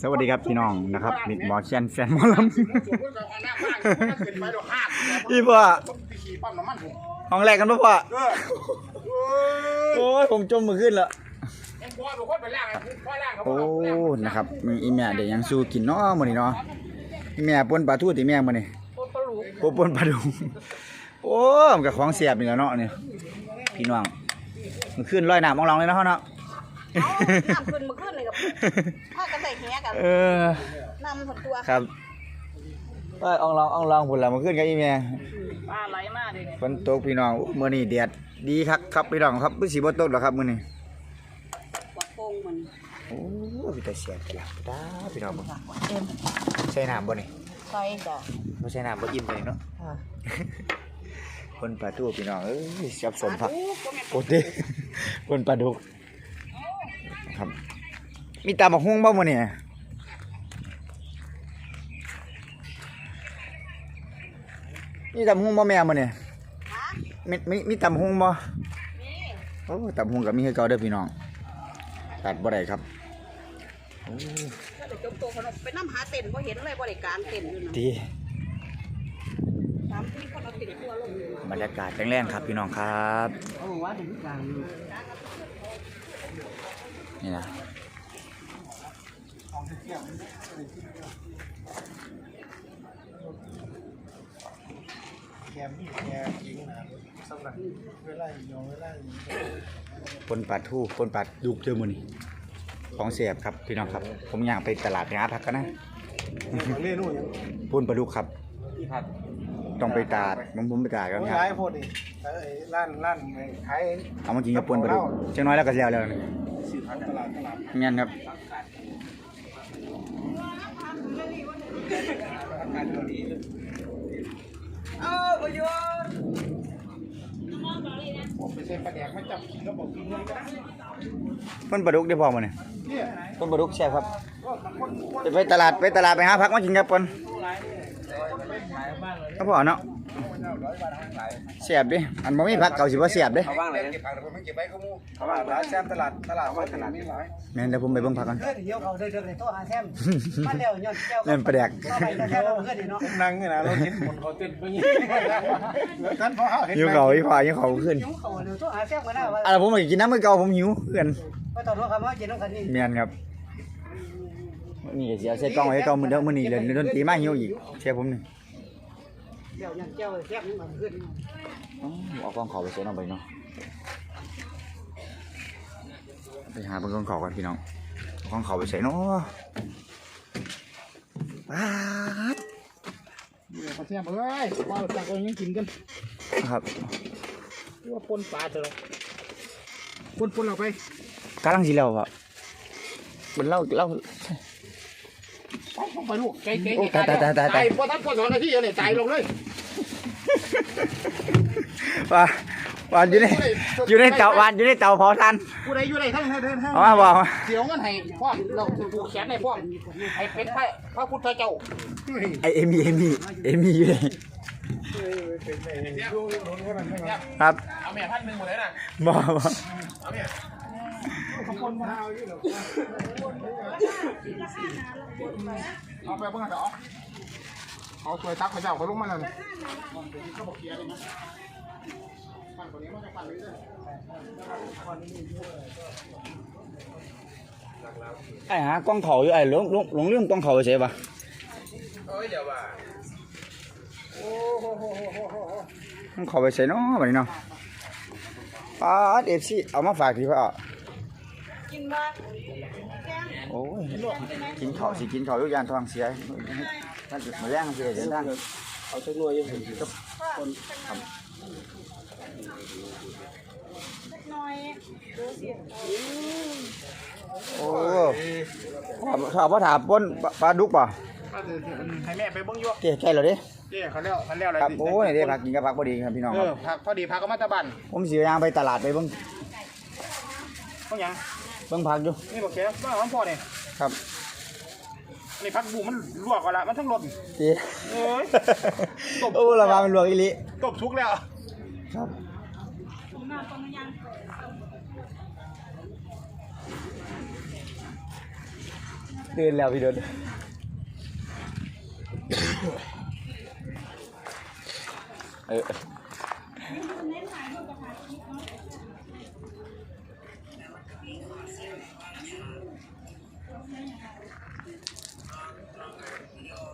สวัสดีครับพี่น้องนะครับมิดหมอเชียนแฟนหมอลำพี่พ่อขี่ปั๊มน้ำมันผมห้องแรกกันปะพ่อเออเออโอ้ยผมจมมือขึ้นแล้วยังพ่อเป็นคนไปล่างไอ้พ่อล่างเขาโอ้นะครับมีอีแม่เดี๋ยวยังสู้กินเนาะมื้อนี้เนาะอีแม่ป่นปลาทูติแม่มื้อนี้โอ้ป่นปลาดุกโอ้มันก็ของเสียบนี่แหล้วเนาะนี่พี่น้องมันขึ้นร้อยน้ำมองลองเลยเนาะเนาะน้ำขึ้นมาขึ้นเลยกับผ้า กันใส่แหกันเออน้ำผลตัวครับเอ้ยอองลองอองลองพุ่นละมันขึ้นกับอีแม่ปลาไหลมากเลยฝนตกพี่น้องมื้อนี้แดดดีครับครับพี่น้องครับบ่สิบ่ตกหรอกครับมื้อนี้กวาดโป่งมันโอ้พี่ตาเสียบไปแล้วตาพี่น้องบ่ใส่น้ำบ่นี่ใส่จ้ะบ่ใส่น้ำบ่อิ่มเลยเนาะค่ะคนปลาทูพี่น้องเอ้ยสับสนผักโอ้ก็แม่โคตรเด้คนปลาดุกครับมีตำบักหุ่งบ่มื้อนี้ มีตำบักหุ่งบ่แม่มื้อนี้ฮะมีมีมีตำบักหุ่งบ่นี่โอ้ตำบักหุ่งก็มีให้เก่าเด้อพี่น้องตัดบ่ได้ครับโอ้ก็เลยจมตัวขนมไปน้ำหาเต็นเพราะเห็นเลยบริการเต็นอยู่นะดีตามที่คนเอาเต็นตัวลงอยู่บรรยากาศแรงๆครับพี่น้องครับโอ้ว่าถึงกลางนี่นะ แกมพี่แกยิงนะสำหรับเวลาอยู่เวลาอยู่ปนปลาทูปนปลาดุกเจอมื้อนี้ของเสียบครับพี่น้องครับ ผมอยากไปตลาดไปหาผักกันนะเล่นู่นยังปนปลาดุกครับที่ผัดต้องไปตลาดผมผมไปตลาดกันโอ้ยครับร้ายโพดดิไอ้ร้านร้านขายเอามากินกับปนปลาดุกจังน้อยแล้วก็แล้วแล้วนี่สื่อผัดตลาดตลาดแม่นครับการเกาห ลีเออประโยชน์ผมไปเซ็นประแดกมาจับแล้วบอกกินเงินก็ได้ปนปลาดุกได้พอมื้อนี้เนี่ยปนปลาดุกแซ่บครับก็คนคนไปไปตลาดไปตลาดไปหาผักมากินกับปนก็พอเนาะแซ่บ เดิอันบ่มีผักเก่าสิบ่แซ่บเด้เขาว่างเลยเก็บผักแต่ผมไม่เก็บไว้เขามูเขาว่างร้านแซมตลาดตลาดว่าตลาดนี่หลายแม่นเดี๋ยวผมไปเบิ่งผักกันเพื่อนเดียวเขาเดินเดินในโต๊ะหาแซมมาเร็วย้อนแก้วนั่นปลาแดกเข้าไปแค่เราเพื่อนดีเนาะนั่งเนี่ยนะเราเห็นคนเขาเต้นไปยี่แล้วท่านพ่อเห็นหิวเขาอีพาหิวเขาขึ้นยุ่งเขาเดี๋ยวโต๊ะหาแซมกันนะว่าอะผมไปกินน้ำมือเก่าผมหิวเพื่อนไปต่อรถคำว่ากินน้ำกันนี่แม่นครับนี่ก็สิเอาใส่กล้องไว้ให้เก่ามื้อเด้อมื้อนี้เล่นดนตรีมาหิวอีกเชื่อผมนี่ เดี๋ยวย้อนแก้วแซมนี่มันขึ้นอ๋อเอากล้องเขาไปใส่น้องไปเนาะไปหาเบิ่งกล้องเขากันพี่น้องเอากล้องเขาไปใส่เนาะป๊าดเขาแซมเอ้ยว่าจากเรายังกินกันครับว่าปนปลาเถอะปนปนเราไปกำลังสิแล้วบ่บนเล่าเล่า ไปลูกไก่ไก่โอ้ตายตายตายตาย ตายพอท่านพอสอนนาทีเนี่ยตายลงเลยว่าว่าอยู่ในอยู่ในเตาวันอยู่ในเตาเผาทานผู้ใดอยู่ใดทั้งเดินทั้งเอามาบอกมาเสียวเงินให้พ่อเราผูกแขนให้พ่อให้เป็นพระพระพุทธเจ้าไอเอมี่เอมี่เอมี่อยู่ไหนครับเอาแม่พันหนึ่งหมดเลยนะบอกบอกเอาแม่ เอาไปเพิ่งเหรอเอาช่วยตักพระเจ้าเขาลงมาแล้วไอ้หากล้องเขาอยู่ไอ้หลงหลงหลงเรื่องกล้องเขาใช่ปะเอ้ยเดี๋ยวว่าต้องเขาไปใส่เนาะบัดนี้เนาะป้าเอฟซีเอามาฝากทีพ่อ กินมาโอ้ยกินข้าวสิกินข้าวอยุยานท้องเสียนั่นมาแรงสิเดี๋ยวนั่งเอาสักหน่วยยังเห็นกับหน่อยเดี๋ยวสิโอ้ถามว่าถามปนปลาดุกป่ะให้แม่ไปเบิ้งยั่วเจ๊ใช่เหรอเด้เจ้เขาเลี้ยวเขาเลี้ยวอะไรครับโอ้ยได้ผักกินกับผักพอดีครับพี่น้องเอคอรับพักพอดีพักก็มาตะบันผมสิยางไปตลาดไปเบิ่ง ต้องยัง เบิ่งผักอยู่นี่บอกแกบ้าของพ่อเนี่ยครับนี่พักบูมันลวกกันละมันทั้งรสเจ๊เอ้ยโอ้ละมาเป็นหลวงอีหลิตบทุกแล้วครับตื่นแล้วพี่โดนเออ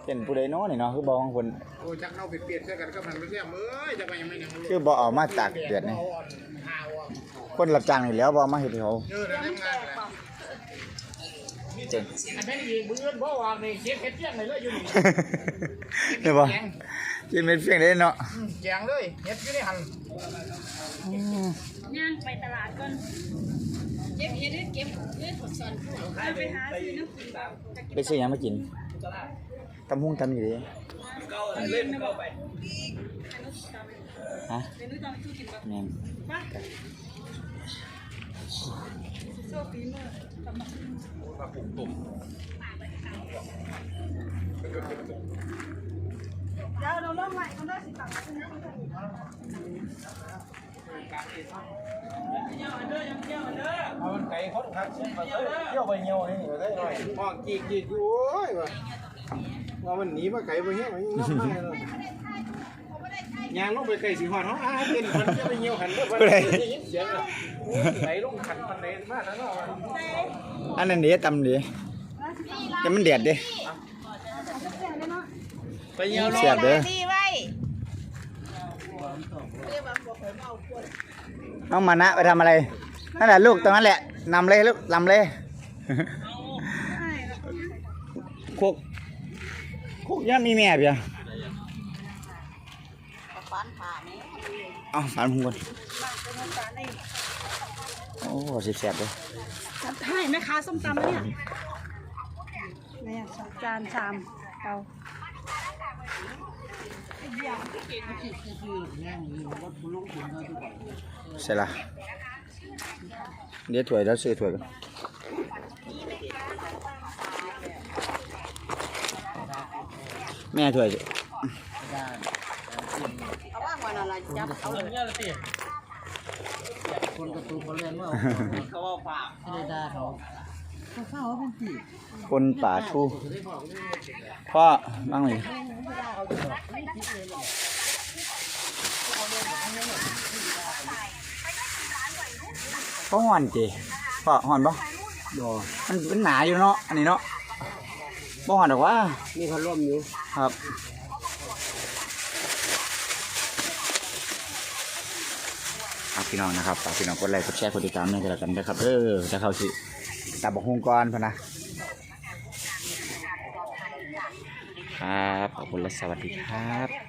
เป็นผู้ใดเนาะนี่เนาะคือบอกของคนโอ้จักเนาเปลี่ยนๆใส่กันก็มันไม่ใช่เอ้ยจะไปยังไม่ยังคือบ่เอามาตากเดือดนี่คนรับจ้างนี่แหล้วบ่เอามาเฮ็ดให้เขาเออเดี๋ยวทำงานเลยเจ๋ง อันนั้นอีกมือเพราะว่าในเช็ดเฮ็ดเที่ยงเลยเลยอยู่นี่เห็นบ่กินเม็ดเฟียงได้เนาะแจงเลยเฮ็ดอยู่ในหันย่างไปตลาดก่อนเก็บเห็ดเก็บเลือดถดซอนเอาไปหาซื้อน้ำกินแบบ ไปซื้อหยังมากิน ตำหุ้งตำนี่เด้เล่นนะบอกไปฮะเมนูตอนสู้กินแบบแม่นว่าโซฟีเมอร์กำลังเดี๋ยวเราเริ่มใหม่เขาได้สิบสามเอามันไก่คนครับเที่ยวไปเหี่ยวเนี่ได้หน่อยมองกีกีอยู่โอ้ยว่า ว่ามันหนีมาไก่ไปเหี้ยมันยังน้ำไม่เลยยางลงไปไก่สีหอนเขาอ้าเป็นมันจะไปเหี่ยวหันเด้อมันได้ยินเสียงอะโอ้ยไหลลงขันมันเลยมากนะเนาะอันนั้นเด้ตำเด้แต่มันแดดเด้ไปเหี่ยวลงเสียบเด้อดีไว้น้องมานะไปทำอะไรนั่นแหละลูกตรงนั้นแหละนำเลยลูกลำเลย คุกยังมีแม่เปียฟันผ่าไหมเอาฝานผมก่อนโอ้แซ่บๆเลยใช่แม่ค้าส้มตำเนี่ยเนี่ยจานชามเอาใช่ละเดี๋ยวถ้วยแล้วซื้อถ้วยกัน แม่ถ้วยเอาว่างวันอะไรจับเอาเลยคนกระตูเขาเรียนว่าเขาว่าปากไม่ได้ด่าเขาข้าวเป็นปีคนป่าทูพ่อบ้างเลยพ่อห่อนจีพ่อห่อนปะมันเป็นหนาอยู่เนาะอันนี้เนาะ บ่ห่อนหรอกว่ามีเขาร่วมอยู่ครับ ครับพี่น้องนะครับฝากพี่น้องกดไลค์กดแชร์กดติดตามให้กันแล้วกันนะครับเออจะเข้าสิตับบักฮุงก่อนพะนะครับขอบคุณและสวัสดีครับ